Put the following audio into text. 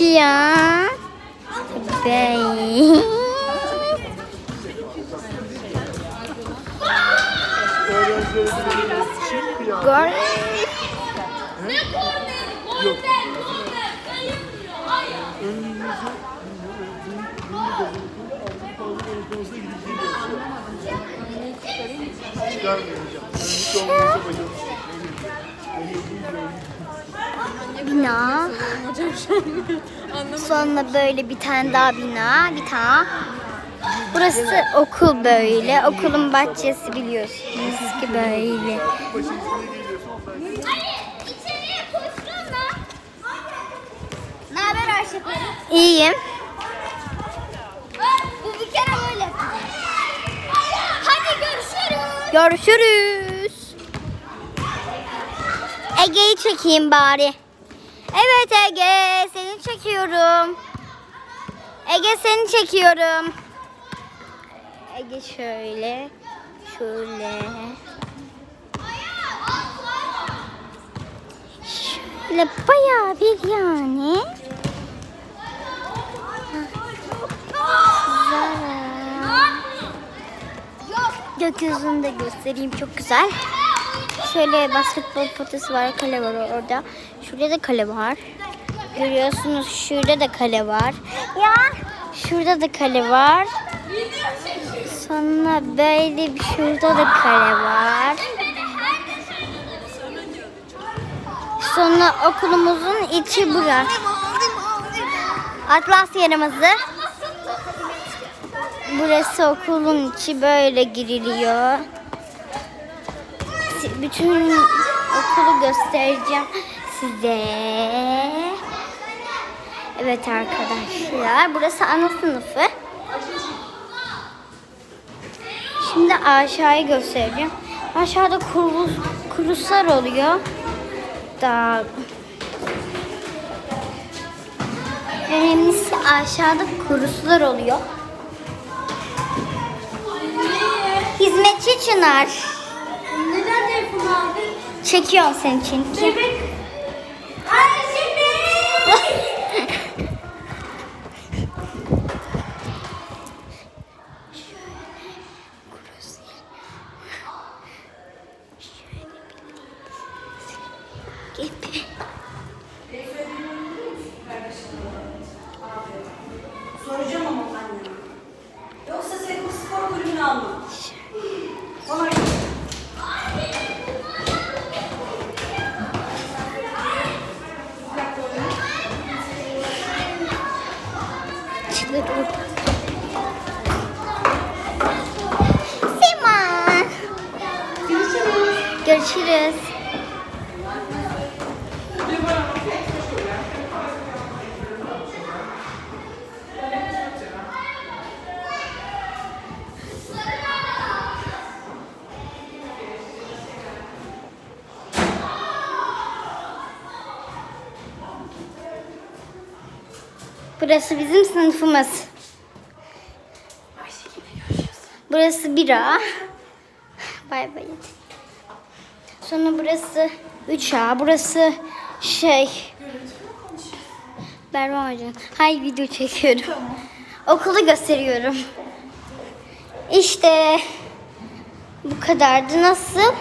ya. Bey. Gol. Bina. Sonra böyle bir tane daha bina. Bir tane. Burası okul böyle. Okulun bahçesi biliyorsunuz ki böyle. Ne haber Ayşe İyiyim. Bu bir kere böyle. Hadi görüşürüz. Görüşürüz. Ege'yi çekeyim bari. Evet Ege, seni çekiyorum. Ege seni çekiyorum. Ege şöyle, şöyle. Şöyle bayağı bir yani. Zara. Gökyüzünü de göstereyim çok güzel. Şöyle basketbol potası var, kale var orada. Şurada da kale var. Görüyorsunuz şurada da kale var. Ya şurada da kale var. Sonra böyle bir şurada da kale var. Sonra okulumuzun içi bura. Atlas yerimizde. Burası okulun içi böyle giriliyor. Bütün okulu göstereceğim size. Evet arkadaşlar burası ana sınıfı. Şimdi aşağıyı göstereceğim. Aşağıda kurulu, kuruslar oluyor. Daha önemlisi aşağıda kuruslar oluyor. Hizmetçi Çınar. Çekiyorum senin için. Ayşe Gibi. Soracağım Orada. Sima. Görüşürüz. Görüşürüz. Burası bizim sınıfımız. Burası bira. Bay bay. Sonra burası 3A. Burası şey. Berma Hocam. Hayır video çekiyorum. Okulu gösteriyorum. İşte bu kadardı. Nasıl?